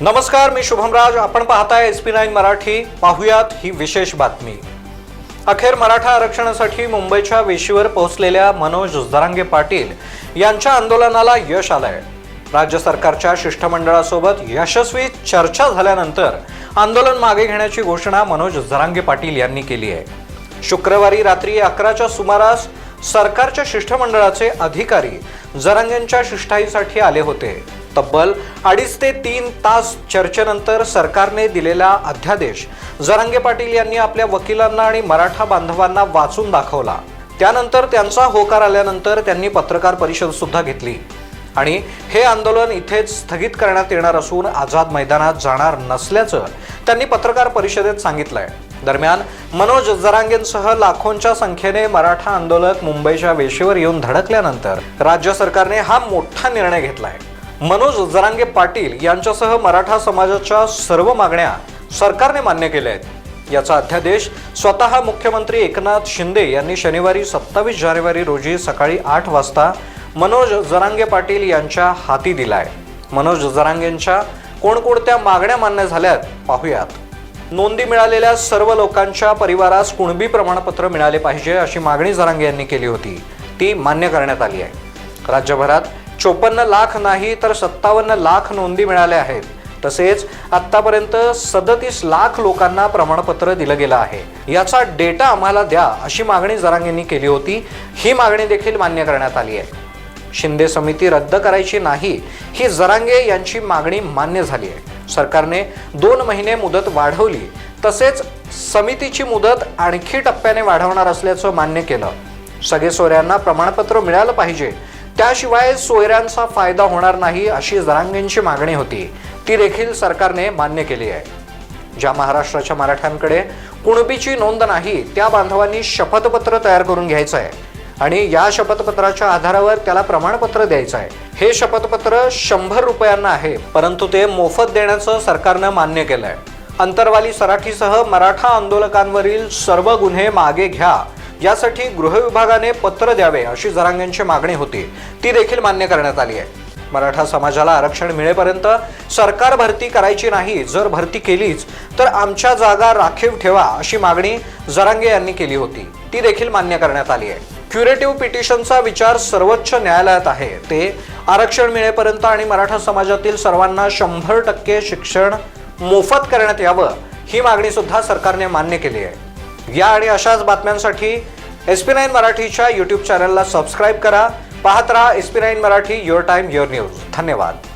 नमस्कार मी शुभमराज. आपण पाहताय एस पी नाईन मराठी. पाहुयात ही विशेष बातमी. अखेर मराठा आरक्षणासाठी मुंबईच्या वेशीवर पोहोचलेल्या मनोज जरांगे पाटील यांच्या आंदोलनाला यश आलंय. राज्य सरकारच्या शिष्टमंडळासोबत यशस्वी चर्चा झाल्यानंतर आंदोलन मागे घेण्याची घोषणा मनोज जरांगे पाटील यांनी केली आहे. शुक्रवारी रात्री अकराच्या सुमारास सरकारच्या शिष्टमंडळाचे अधिकारी जरांगेंच्या शिष्टाईसाठी आले होते. तब्बल अडीच ते तीन तास चर्चेनंतर सरकारने दिलेला अध्यादेश. जरांगे पाटील यांनी आपल्या वकिलांना आणि मराठा बांधवांना वाचून दाखवला. त्यानंतर त्यांचा होकार आल्यानंतर त्यांनी पत्रकार परिषद सुद्धा घेतली. आणि हे आंदोलन इथेच स्थगित करण्यात येणार असून आझाद मैदानात जाणार नसल्याचं त्यांनी पत्रकार परिषदेत सांगितलंय. दरम्यान मनोज जरांगेंसह लाखोंच्या संख्येने मराठा आंदोलक मुंबईच्या वेशीवर येऊन धडकल्यानंतर राज्य सरकारने हा मोठा निर्णय घेतलाय. मनोज जरांगे पाटील यांच्यासह मराठा समाजाच्या सर्व मागण्या सरकारने मान्य केल्या आहेत. याचा अध्यादेश स्वतः मुख्यमंत्री एकनाथ शिंदे यांनी शनिवारी सत्तावीस जानेवारी रोजी सकाळी आठ वाजता मनोज जरांगे पाटील यांच्या हाती दिला आहे मनोज जरांगेंच्या कोणकोणत्या मागण्या मान्य झाल्यात पाहूयात. नोंदी मिळालेल्या सर्व लोकांच्या परिवारास कुणबी प्रमाणपत्र मिळाले पाहिजे अशी मागणी जरांगे यांनी केली होती. ती मान्य करण्यात आली आहे. राज्यभरात चोपन्न लाख नाही तर सत्तावन्न लाख नोंदी मिळाल्या आहेत. तसेच आतापर्यंत सदतीस लाख लोकांना प्रमाणपत्र दिलं गेलं आहे. याचा डेटा आम्हाला द्या अशी मागणी जरांगेंनी केली होती. ही मागणी देखील मान्य करण्यात आली आहे. शिंदे समिती रद्द करायची नाही ही जरांगे यांची मागणी मान्य झाली आहे. सरकारने दोन महिने मुदत वाढवली. तसेच समितीची मुदत आणखी टप्प्याने वाढवणार असल्याचं मान्य केलं. सगळे सोऱ्यांना प्रमाणपत्र मिळालं पाहिजे. त्याशिवाय सोयऱ्यांचा फायदा होणार नाही अशी जरांगेंची मागणी होती. ती देखील सरकारने मान्य केली आहे. ज्या महाराष्ट्राच्या मराठ्यांकडे कुणबीची नोंद नाही त्या बांधवांनी शपथपत्र तयार करून घ्यायचं आहे. आणि या शपथपत्राच्या आधारावर त्याला प्रमाणपत्र द्यायचं आहे. हे शपथपत्र शंभर रुपयांना आहे परंतु ते मोफत देण्याचं सरकारनं मान्य केलं आहे अंतरवाली सराठीसह मराठा आंदोलकांवरील सर्व गुन्हे मागे घ्या. यासाठी गृह विभागाने पत्र द्यावे अशी जरांगेंची मागणी होती. ती देखील मान्य करण्यात आली आहे. मराठा समाजाला आरक्षण मिळेपर्यंत सरकार भरती करायची नाही जर भरती केलीच तर आमच्या जागा राखीव ठेवा अशी मागणी जरांगे यांनी केली होती. ती देखील मान्य करण्यात आली आहे. क्युरेटिव्ह पिटिशनचा विचार सर्वोच्च न्यायालयात आहे. ते आरक्षण मिळेपर्यंत आणि मराठा समाजातील सर्वांना शंभर टक्के शिक्षण मोफत करण्यात यावं ही मागणी सुद्धा सरकारने मान्य केली आहे. या आणि अशाच बातम्यांसाठी एस पी नाईन मराठीच्या यूट्यूब चॅनलला सबस्क्राईब करा. पाहत राहा S P nine Marathi your time your news धन्यवाद.